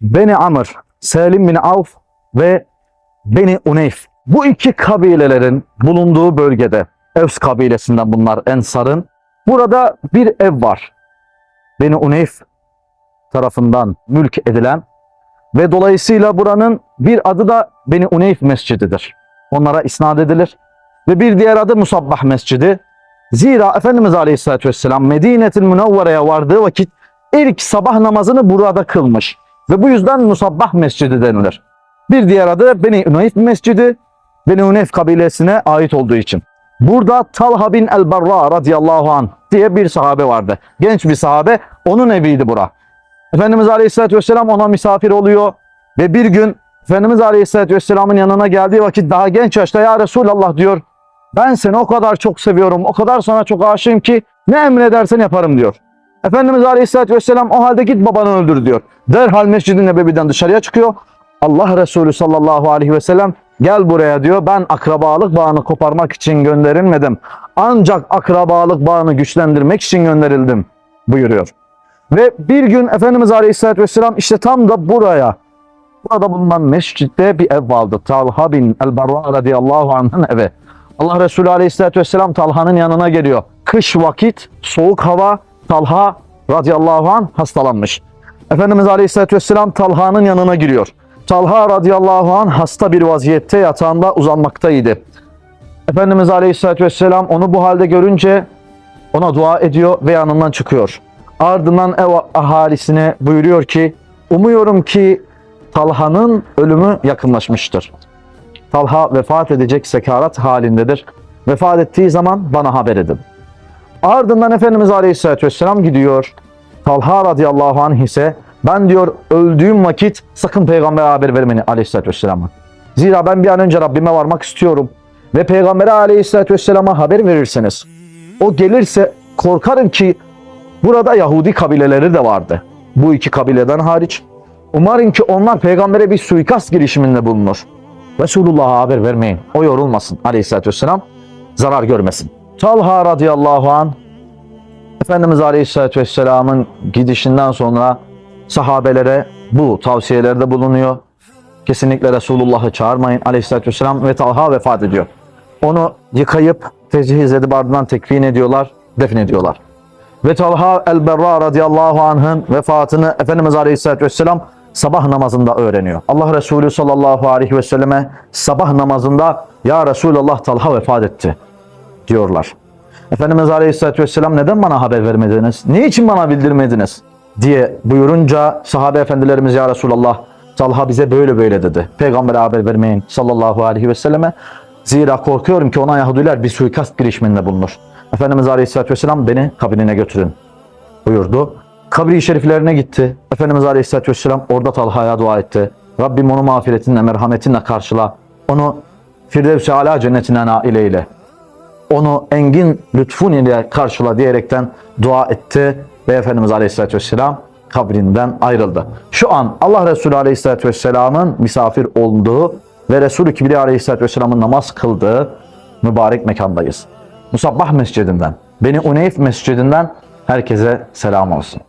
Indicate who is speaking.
Speaker 1: Beni Amr, Selim bin Avf ve Beni Uneyf. Bu iki kabilelerin bulunduğu bölgede, Evs kabilesinden bunlar Ensar'ın. Burada bir ev var. Beni Uneyf tarafından mülk edilen ve dolayısıyla buranın bir adı da Beni Uneyf Mescididir. Onlara isnat edilir. Ve bir diğer adı Musabbah Mescidi. Zira Efendimiz Aleyhisselatü Vesselam Medine'til Münevvere'ye vardığı vakit ilk sabah namazını burada kılmış. Ve bu yüzden Musabbah Mescidi denilir. Bir diğer adı Beni Uneyf Mescidi. Beni Uneyf kabilesine ait olduğu için. Burada Talha bin el-Barra radıyallahu anh diye bir sahabe vardı. Genç bir sahabe. Onun eviydi bura. Efendimiz Aleyhisselatü Vesselam ona misafir oluyor. Ve bir gün Efendimiz Aleyhisselatü Vesselam'ın yanına geldiği vakit daha genç yaşta ya Resulallah diyor. Ben seni o kadar çok seviyorum, o kadar sana çok aşığım ki ne emredersen yaparım diyor. Efendimiz Aleyhisselatü Vesselam o halde git babanı öldür diyor. Derhal Mescid-i Nebevi'den dışarıya çıkıyor. Allah Resulü sallallahu aleyhi ve sellem gel buraya diyor. Ben akrabalık bağını koparmak için gönderilmedim. Ancak akrabalık bağını güçlendirmek için gönderildim buyuruyor. Ve bir gün Efendimiz Aleyhisselatü Vesselam işte tam da buraya, burada bulunan mescitte bir ev vardı. Talha bin el-Barra radıyallahu anh'ın evi. Allah Resulü Aleyhisselatü Vesselam Talha'nın yanına geliyor. Kış vakit, soğuk hava, Talha radıyallahu anh hastalanmış. Efendimiz Aleyhisselatü Vesselam Talha'nın yanına giriyor. Talha radıyallahu anh hasta bir vaziyette yatağında uzanmaktaydı. Efendimiz Aleyhisselatü Vesselam onu bu halde görünce ona dua ediyor ve yanından çıkıyor. Ardından ev ahalisine buyuruyor ki umuyorum ki Talha'nın ölümü yakınlaşmıştır. Talha vefat edecek sekarat halindedir. Vefat ettiği zaman bana haber edin. Ardından Efendimiz Aleyhisselatü Vesselam gidiyor. Talha radıyallahu anh ise ben diyor öldüğüm vakit sakın peygambere haber vermeni Aleyhisselatü Vesselam'a. Zira ben bir an önce Rabbime varmak istiyorum. Ve peygambere Aleyhisselatü Vesselam'a haber verirseniz o gelirse korkarım ki burada Yahudi kabileleri de vardı. Bu iki kabileden hariç. Umarım ki onlar peygambere bir suikast girişiminde bulunur. Resulullah'a haber vermeyin. O yorulmasın aleyhissalatü vesselam. Zarar görmesin. Talha radıyallahu an Efendimiz aleyhissalatü vesselamın gidişinden sonra sahabelere bu tavsiyelerde bulunuyor. Kesinlikle Resulullah'ı çağırmayın aleyhissalatü vesselam ve Talha vefat ediyor. Onu yıkayıp tecihiz edip ardından tekfin ediyorlar, defin ediyorlar. Ve Talha el-Berra radıyallahu anh'ın vefatını Efendimiz aleyhissalatü vesselam sabah namazında öğreniyor. Allah Resulü sallallahu aleyhi ve selleme sabah namazında Ya Resulallah Talha vefat etti diyorlar. Efendimiz aleyhissalatü vesselam neden bana haber vermediniz? Niçin bana bildirmediniz? diye buyurunca sahabe efendilerimiz Ya Resulallah Talha bize böyle böyle dedi. Peygamber'e haber vermeyin sallallahu aleyhi ve selleme. Zira korkuyorum ki ona Yahudiler bir suikast girişiminde bulunur. Efendimiz Aleyhisselatü Vesselam beni kabinine götürün buyurdu. Kabri şeriflerine gitti. Efendimiz Aleyhisselatü Vesselam orada Talha'ya dua etti. Rabbim onu mağfiretinle, merhametinle karşıla. Onu Firdevs-i Ala cennetine nail eyle. Onu engin lütfun ile karşıla diyerekten dua etti ve Efendimiz Aleyhisselatü Vesselam kabrinden ayrıldı. Şu an Allah Resulü Aleyhisselatü Vesselam'ın misafir olduğu ve Resulü Kibriya Aleyhisselatü Vesselam'ın namaz kıldığı mübarek mekandayız. Musabbah Mescidinden, Beni Uneyf Mescidinden herkese selam olsun.